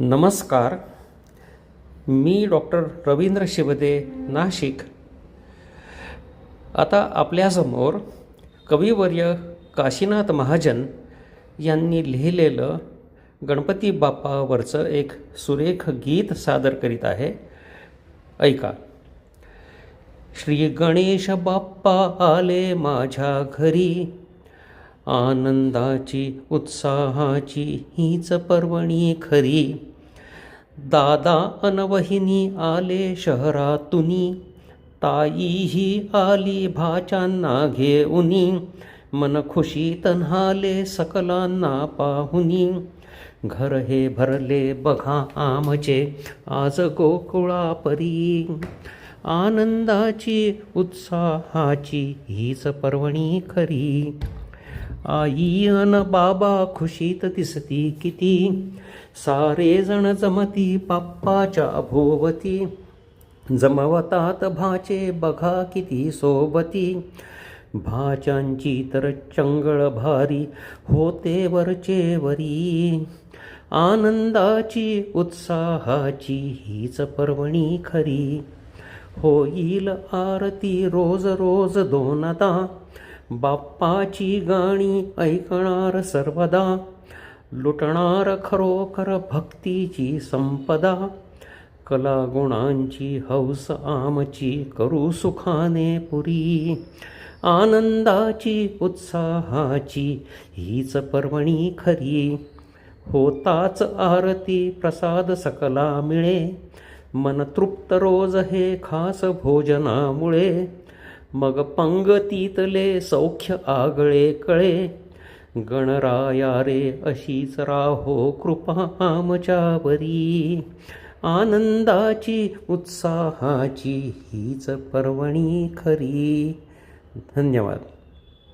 नमस्कार. मी डॉक्टर रवींद्र शिवदे नाशिक. आता आपल्यासमोर कविवर्य काशीनाथ महाजन यांनी लिहिलेलं गणपती बाप्पावरचं एक सुरेख गीत सादर करीत आहे. ऐका. श्री गणेश बाप्पा आले माझ्या घरी. आनंदाची उत्साहाची हीच पर्वणी खरी. दादा अनवहिनी आले शहरातुनी ताईही आली भाच्यांना घेऊनी मन खुशी तन्हाले सकलांना पाहुनी. घर हे भरले बघा आमचे आज गोकुळापरी. आनंदाची उत्साहाची हीच पर्वणी खरी. आई अन बाबा खुशीत दिसती किती. सारे जण जमती बाप्पाच्या भोवती जमवतात भाचे बघा किती सोबती. भाच्यांची तर चंगळ भारी होते वरचे वरी. आनंदाची उत्साहाची हीच पर्वणी खरी. होईल आरती रोज रोज दोनदा. बाप्पाची गाणी ऐकणार सर्वदा लुटणार खरोखर भक्तीची संपदा. कलागुणांची हौस आमची करू सुखाने पुरी. आनंदाची उत्साहाची हीच पर्वणी खरी. होताच आरती प्रसाद सकला मिळे. मन तृप्त रोज हे खास भोजनामुळे. मग पंगतीतले सौख्य आगळे कळे गणराया रे अशीच राहो कृपा आमच्यावरी आनंदाची उत्साहाची हीच पर्वणी खरी. धन्यवाद.